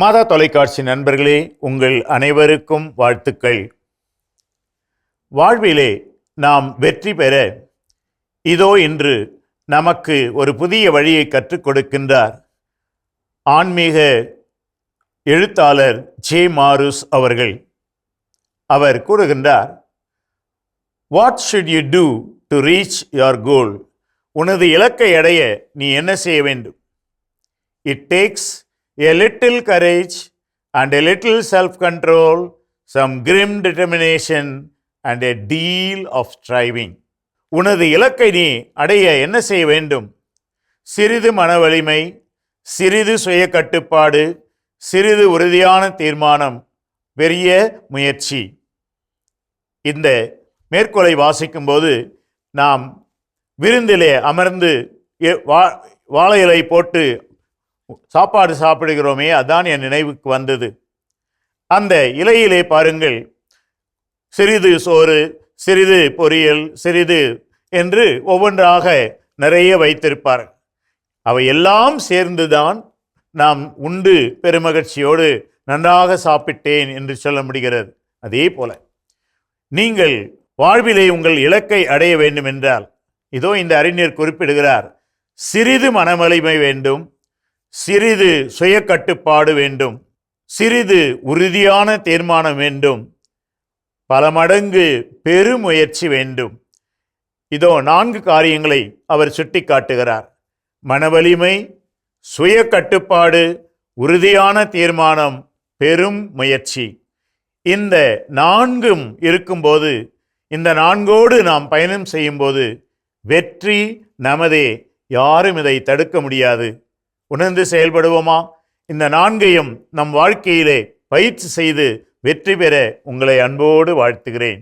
மாதா தொலைக்காட்சி நண்பர்களே உங்கள் அனைவருக்கும் வாழ்த்துக்கள். வாழ்விலே நாம் வெற்றி பெற இதோ இன்று நமக்கு ஒரு புதிய வழியை கற்றுக் கொடுக்கின்றார். ஆன்மீக எழுத்தாளர் ஜே மாருஸ் அவர்கள். அவர் கூறுகின்றார் what should you do to reach your goal உனது இலக்கை அடைய நீ என்ன செய்ய வேண்டும்? It takes a little courage and a little self control some grim determination and a deal of striving உனது இலக்கை நீ அடைய என்ன செய்ய வேண்டும்? சிறிது மன வலிமை சிறிது சுய கட்டுப்பாடு சிறிது உறுதியான தீர்மானம் பெரிய முயற்சி. இந்த மேற்கோளை வாசிக்கும்போது நாம் விருந்திலே அமர்ந்து எ- வா- வாழை இலை போட்டு சாப்பாடு சாப்பிடுகிறோமே அதான் என் நினைவுக்கு வந்தது. அந்த இலையிலே பாருங்கள் சிறிது சோறு சிறிது பொரியல் சிறிது என்று ஒவ்வொன்றாக நிறைய வைத்திருப்பார். அவை எல்லாம் சேர்ந்துதான் நாம் உண்டு பெருமகிழ்ச்சியோடு நன்றாக சாப்பிட்டேன் என்று சொல்ல முடிகிறது. அதே போல நீங்கள் வாழ்விலே உங்கள் இலக்கை அடைய வேண்டும் என்றால் இதோ இந்த அறிஞர் குறிப்பிடுகிறார் சிறிது மனவலிமை வேண்டும் சிறிது சுய கட்டுப்பாடு வேண்டும். சிறிது உறுதியான தீர்மானம் வேண்டும். பல மடங்கு பெருமுயற்சி வேண்டும். இதோ நான்கு காரியங்களை அவர் சுட்டிக்காட்டுகிறார். மனவலிமை சுய கட்டுப்பாடு உறுதியான தீர்மானம் பெரும் முயற்சி இந்த நான்கும் இருக்கும்போது இந்த நான்கோடு நாம் பயணம் செய்யும்போது வெற்றி நமதே. யாரும் இதை தடுக்க முடியாது. உணர்ந்து செயல்படுவோமா? இந்த நான்கையும் நம் வாழ்க்கையிலே பயிற்சி செய்து வெற்றி பெற உங்களை அன்போடு வாழ்த்துகிறேன்.